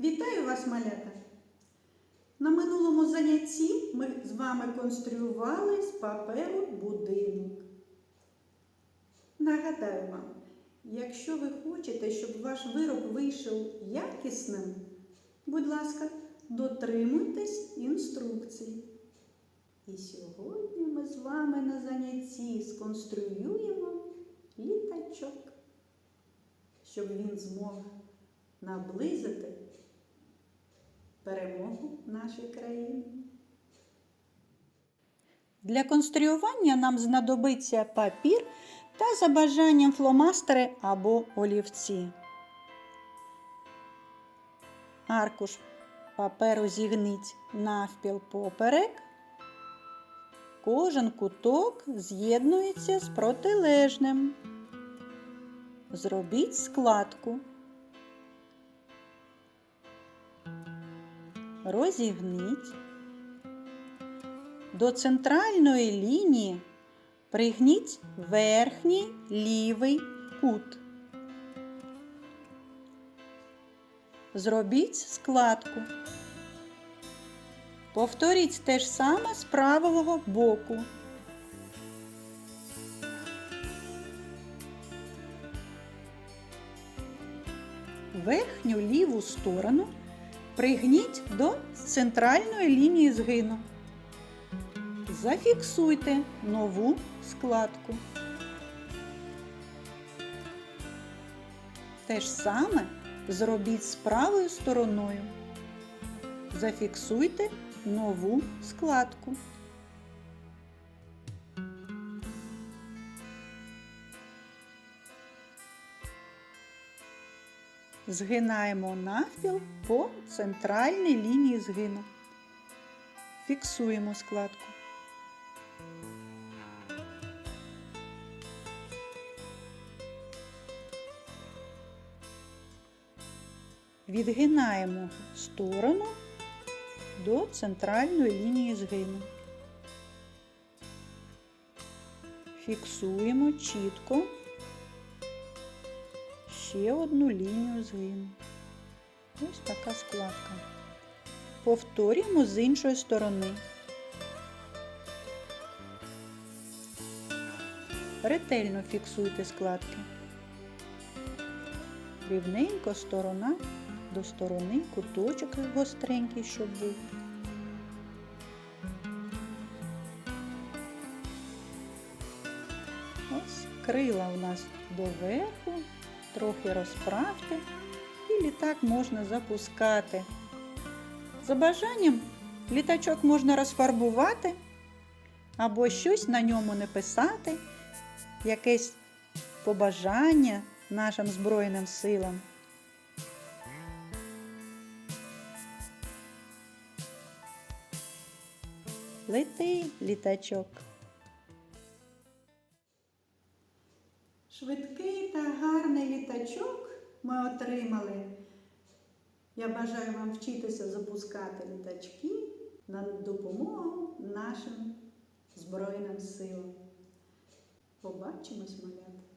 Вітаю вас, малята! На минулому занятті ми з вами конструювали з паперу будинок. Нагадаю вам, якщо ви хочете, щоб ваш вироб вийшов якісним, будь ласка, дотримуйтесь інструкцій. І сьогодні ми з вами на занятті сконструюємо літачок, щоб він змог наблизити перемогу нашої країни. Для конструювання нам знадобиться папір та за бажанням фломастери або олівці. Аркуш паперу зігніть навпіл поперек. Кожен куток з'єднується з протилежним. Зробіть складку. Розігніть. До центральної лінії пригніть верхній лівий кут. Зробіть складку. Повторіть те ж саме з правого боку. Верхню ліву сторону пригніть до центральної лінії згину. Зафіксуйте нову складку. Те ж саме зробіть з правою стороною. Зафіксуйте нову складку. Згинаємо навпіл по центральній лінії згину. Фіксуємо складку. Відгинаємо сторону до центральної лінії згину. Фіксуємо чітко ще одну лінію згину. Ось така складка. Повторюємо з іншої сторони. Ретельно фіксуйте складки. Рівненько сторона до сторони, куточок гостренький, щоб був. Ось крила у нас доверху, трохи розправте і літак можна запускати. За бажанням літачок можна розфарбувати або щось на ньому написати, якесь побажання нашим Збройним силам. Лети, літачок. Швидкий та гарний літачок ми отримали. Я бажаю вам вчитися запускати літачки на допомогу нашим Збройним силам. Побачимось, малята!